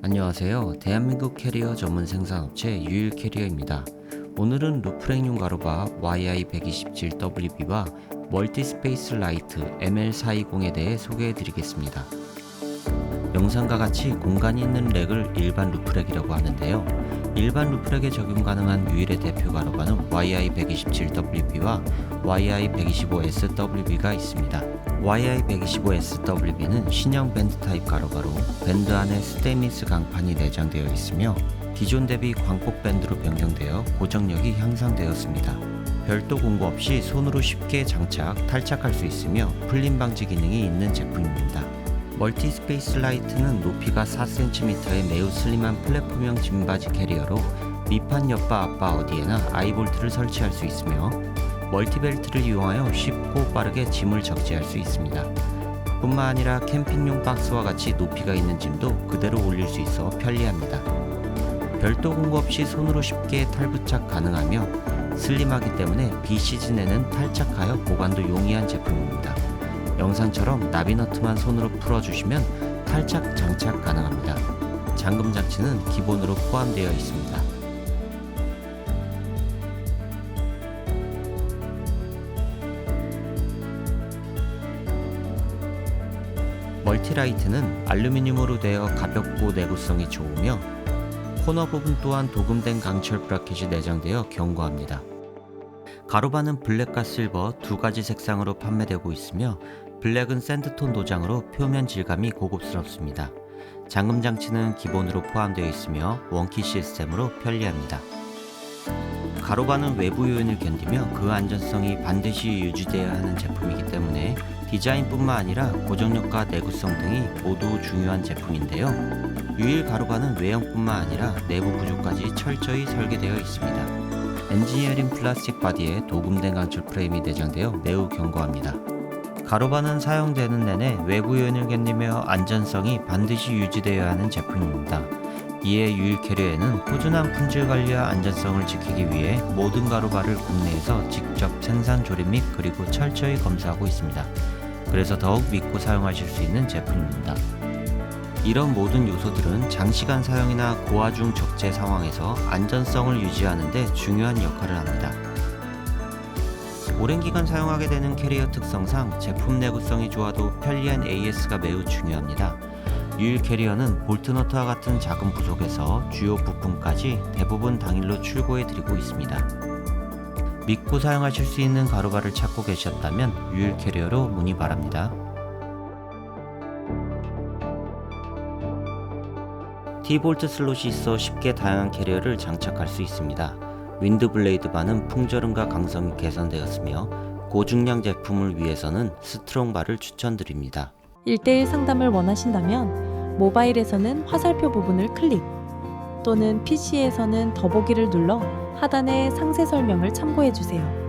안녕하세요. 대한민국 캐리어 전문 생산업체 유일 캐리어입니다. 오늘은 루프랭용 가로바 YI127WB와 멀티스페이스 라이트 ML420에 대해 소개해 드리겠습니다. 영상과 같이 공간이 있는 렉을 일반 루프렉이라고 하는데요. 일반 루프렉에 적용 가능한 유일의 대표 가로바는 YI127WB와 YI125SWB가 있습니다. YI125SWB는 신형 밴드 타입 가로바로 밴드 안에 스테인리스 강판이 내장되어 있으며 기존 대비 광폭 밴드로 변경되어 고정력이 향상되었습니다. 별도 공구 없이 손으로 쉽게 장착, 탈착할 수 있으며 풀림 방지 기능이 있는 제품입니다. 멀티 스페이스 라이트는 높이가 4cm의 매우 슬림한 플랫폼형 짐바지 캐리어로 밑판 옆바 앞바 어디에나 아이볼트를 설치할 수 있으며 멀티벨트를 이용하여 쉽고 빠르게 짐을 적재할 수 있습니다. 뿐만 아니라 캠핑용 박스와 같이 높이가 있는 짐도 그대로 올릴 수 있어 편리합니다. 별도 공구 없이 손으로 쉽게 탈부착 가능하며 슬림하기 때문에 비시즌에는 탈착하여 보관도 용이한 제품입니다. 영상처럼 나비너트만 손으로 풀어주시면 탈착 장착 가능합니다. 잠금 장치는 기본으로 포함되어 있습니다. 멀티라이트는 알루미늄으로 되어 가볍고 내구성이 좋으며 코너 부분 또한 도금된 강철 브라켓이 내장되어 견고합니다. 가로바는 블랙과 실버 두 가지 색상으로 판매되고 있으며 블랙은 샌드톤 도장으로 표면 질감이 고급스럽습니다. 잠금 장치는 기본으로 포함되어 있으며 원키 시스템으로 편리합니다. 가로바는 외부 요인을 견디며 그 안전성이 반드시 유지되어야 하는 제품이기 때문에 디자인뿐만 아니라 고정력과 내구성 등이 모두 중요한 제품인데요. 유일 가로바는 외형뿐만 아니라 내부 구조까지 철저히 설계되어 있습니다. 엔지니어링 플라스틱 바디에 도금된 강철 프레임이 내장되어 매우 견고합니다. 가로바는 사용되는 내내 외부 요인을 견디며 안전성이 반드시 유지되어야 하는 제품입니다. 이에 유일 캐리어에는 꾸준한 품질 관리와 안전성을 지키기 위해 모든 가로바를 국내에서 직접 생산 조립 및 그리고 철저히 검사하고 있습니다. 그래서 더욱 믿고 사용하실 수 있는 제품입니다. 이런 모든 요소들은 장시간 사용이나 고하중 적재 상황에서 안전성을 유지하는 데 중요한 역할을 합니다. 오랜 기간 사용하게 되는 캐리어 특성상 제품 내구성이 좋아도 편리한 AS가 매우 중요합니다. 유일 캐리어는 볼트너트와 같은 작은 부속에서 주요 부품까지 대부분 당일로 출고해 드리고 있습니다. 믿고 사용하실 수 있는 가로바를 찾고 계셨다면 유일 캐리어로 문의 바랍니다. T볼트 슬롯이 있어 쉽게 다양한 캐리어를 장착할 수 있습니다. 윈드 블레이드 바는 풍절음과 강성이 개선되었으며 고중량 제품을 위해서는 스트롱 바를 추천드립니다. 1대1 상담을 원하신다면 모바일에서는 화살표 부분을 클릭 또는 PC에서는 더보기를 눌러 하단의 상세 설명을 참고해 주세요.